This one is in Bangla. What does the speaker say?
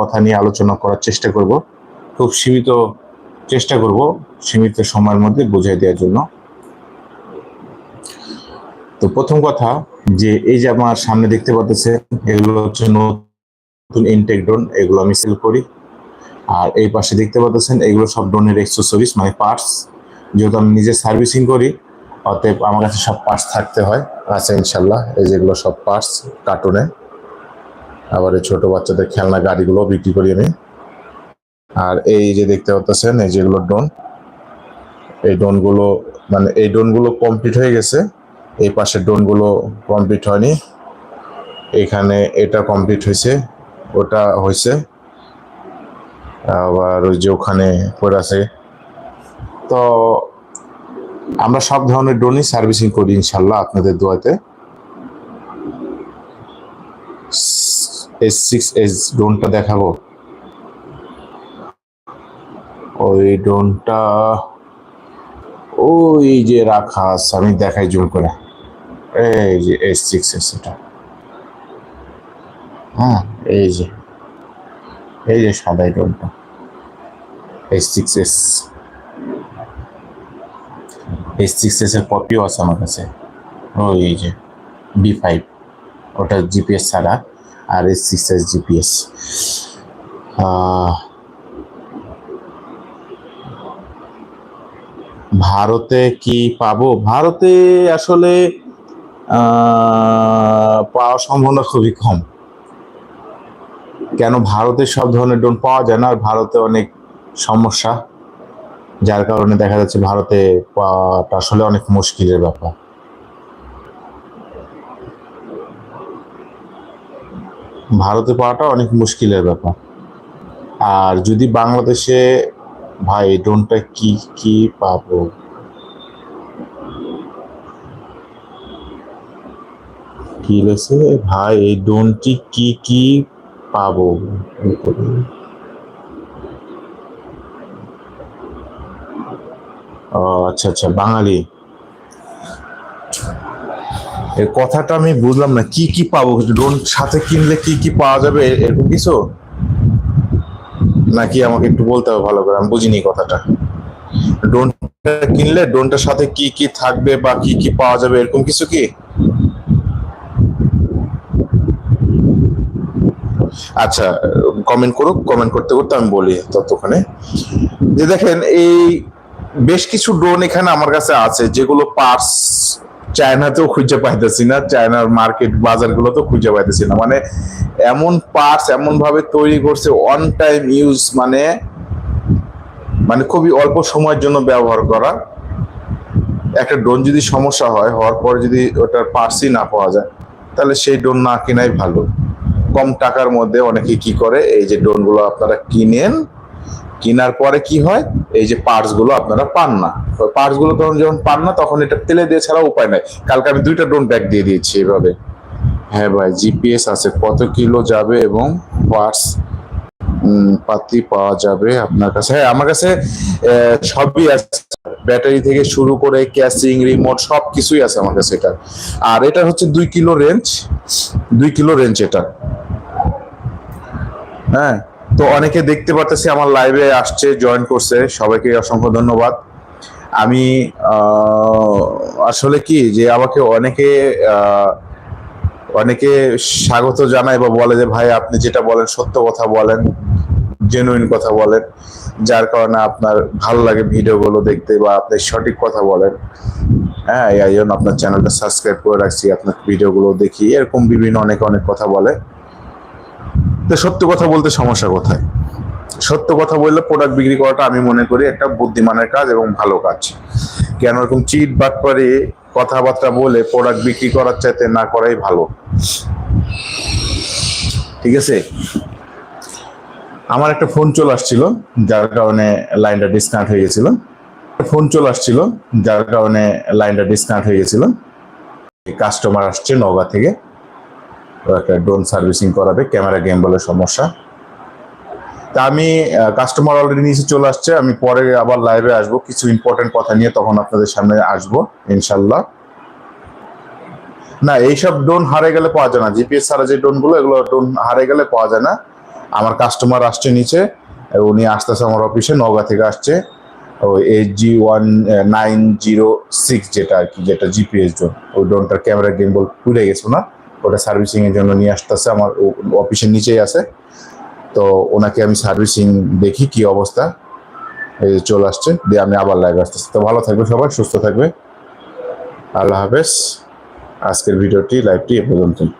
কথা নিয়ে আলোচনা করার চেষ্টা করব। খুব সীমিত চেষ্টা করব সীমিত সময়ের মধ্যে বুঝিয়ে দেওয়ার জন্য। তো প্রথম কথা যে এই যে আমার সামনে দেখতে পাচ্ছেন, এগুলো হচ্ছে নতুন ইনটেক ড্রোন এগুলো আমি সেল করি। আর এই পাশে দেখতে পাচ্ছেন, এগুলো সব ড্রোনের এক্সেসরিজ মানে পার্টস যেহেতু আমি নিজে সার্ভিসিং করি, অতএব আমার কাছে সব পার্টস থাকতে হয়। আছে ইনশাল্লাহ, এই যেগুলো সব পার্টস কার্টুনে আবার এই ছোট বাচ্চাদের খেলনা গাড়িগুলো বিক্রি করি আমি। আর এই যে দেখতে পাচ্ছেন, এই যেগুলো ডোন এই ড্রোনগুলো মানে এই ড্রোনগুলো কমপ্লিট হয়ে গেছে। এই পাশের ড্রোনগুলো কমপ্লিট হয়নি। এখানে এটা কমপ্লিট হয়েছে, ওটা হয়েছে। আবার ওই যে ওখানে পড়ে আছে। তো আমরা সব ধরনের ড্রোনই সার্ভিসিং করি ইনশাল্লাহ আপনাদের দোয়াতে। এস সিক্স এস ড্রোনটা দেখাবো। ওই ড্রোনটা ওই যে রাখা আছে, আমি দেখাই জোর করে। এই যে এস সিক্স এস এটা হ্যাঁ এই যে। এই যে সাদাই ড্রোনটা S six S S six S এর কপিও আছে আমার কাছে। ওই যে বি ফাইভ ওটা জিপিএস ছাড়া। আর এস সিক্স এস জিপিএস ভারতে কি পাবো? ভারতে আসলে পাওয়ার সম্ভাবনা খুবই কম। কেন ভারতে সব ধরনের ড্রোন পাওয়া যায় না, আর ভারতে অনেক সমস্যা। যার কারণে দেখা যাচ্ছে ভারতে পাওয়াটা আসলে অনেক মুশকিলের ব্যাপার। ভারতে পাওয়াটা অনেক মুশকিলের ব্যাপার। আর যদি বাংলাদেশে, ভাই, ড্রোনটা কি কি পাবো? কি লেছে ভাই, এই ড্রোনটি কি কি পাবো? আচ্ছা আচ্ছা বাঙালি। কথাটা আমি বুঝলাম না। কি কি পাবো? ড্রোন সাথে কিনলে কি কি পাওয়া যাবে? এরকম কিছু? নাকি আমাকে একটু বলতে হবে ভালো করে? আমি বুঝিনি কথাটা। ড্রোনটা কিনলে ড্রোনটার সাথে কি কি থাকবে বা কি কি পাওয়া যাবে? এরকম কিছু কি? আচ্ছা কমেন্ট করুক। কমেন্ট করতে করতে আমি বলি ততক্ষণে। যে দেখেন, এই বেশ কিছু ড্রোন এখানে আমার কাছে আছে, যেগুলো পার্টস চায়নাতেও খুঁজে পাইতেছি না, চায়নার মার্কেট বাজারগুলোতেও খুঁজে পাইতেছি না। মানে এমন পার্টস এমন ভাবে তৈরি করছে অন টাইম ইউজ মানে মানে খুবই অল্প সময়ের জন্য ব্যবহার করা। একটা ড্রোন যদি সমস্যা হয়, হওয়ার পর যদি ওটার পার্টসই না পাওয়া যায়, তাহলে সেই ড্রোন না কেনাই ভালো। কম টাকার মধ্যে অনেকে কি করে, এই যে ড্রোনগুলো আপনারা কিনেন কেনার পরে কি হয়? এই যে পার্টসগুলো আপনারা পান না। পার্টসগুলো যখন পান না, তখন এটা তেলে দিয়ে ছাড়া উপায় নাই। কালকে আমি দুইটা ড্রোন ব্যাগ দিয়ে দিয়েছি এভাবে। হ্যাঁ ভাই জিপিএস আছে। কত কিলো যাবে এবং পার্টস পাতি পাওয়া যাবে আপনার কাছে? হ্যাঁ আমার কাছে সবই আছে। ব্যাটারি থেকে শুরু করে ক্যাসিং রিমোট সব কিছুই আছে আমার কাছে এটা আর এটা হচ্ছে দুই কিলো রেঞ্জ দুই কিলো রেঞ্জ এটা। হ্যাঁ। তো অনেকে দেখতে পারতেছি আমার লাইভে আসছে জয়েন করছে। সবাইকে অসংখ্য ধন্যবাদ। আমি আসলে কি যে আমাকে অনেকে অনেকে স্বাগত জানায় বা বলে যে, ভাই, আপনি যেটা বলেন সত্য কথা বলেন জেনুইন কথা বলেন। যার কারণে আপনার ভালো লাগে ভিডিওগুলো দেখতে বা আপনি সঠিক কথা বলেন। হ্যাঁ এই জন্য আপনার চ্যানেলটা সাবস্ক্রাইব করে রাখছি আপনার ভিডিওগুলো দেখি। এরকম বিভিন্ন অনেক অনেক কথা বলে। তো সত্য কথা বলতে সমস্যা কোথায়? সত্য কথা বললে প্রোডাক্ট বিক্রি করাটা আমি মনে করি একটা বুদ্ধিমানের কাজ এবং ভালো কাজ। কেন এরকম চিট বাটপারে কথাবার্তা বলে প্রোডাক্ট বিক্রি করার চাইতে না করাই ভালো। ঠিক আছে? আমার একটা ফোন চলে আসছিল, যার কারণে লাইনটা ডিসকানেক্ট হয়ে গেছিল। ফোন চলে আসছিল, যার কারণে লাইনটা ডিসকানেক্ট হয়ে গেছিল। কাস্টমার আসছে নওগাঁ থেকে। একটা ড্রোন সার্ভিসিং করাবে ক্যামেরা গেম বলে সমস্যা। তা আমি কাস্টমার অলরেডি নিচে চলে আসছে, আমি পরে আবার লাইভে আসব, কিছু ইম্পর্টেন্ট কথা নিয়ে তখন আপনাদের সামনে আসব ইনশাল্লাহ না, এইসব ড্রোন হারে গেলে পাওয়া যায় না জিপিএস ছাড়া যে ড্রোনগুলো এগুলো ড্রোন হারে গেলে পাওয়া যায় না। আমার কাস্টমার আসছে নিচে, উনি আসতেছে আমার অফিসে নওগাঁ থেকে আসছে। H G one nine zero six যেটা আর কি, যেটা জিপিএস ড্রোন ওই ড্রোনটার ক্যামেরা গেম বল পুড়ে গেছে না? ওটা সার্ভিসিং এর জন্য নিয়ে আসতেছে, আমার অফিসের নিচেই আছে। তো ওনাকে আমি সার্ভিসিং দেখি কি অবস্থা, এই যে চলে আসছে, দিয়ে আমি আবার লাইভ আসতেছি। তো ভালো থাকবে সবাই, সুস্থ থাকবে। আল্লাহ হাফেজ। আজকের ভিডিওটি লাইভটি এ পর্যন্তই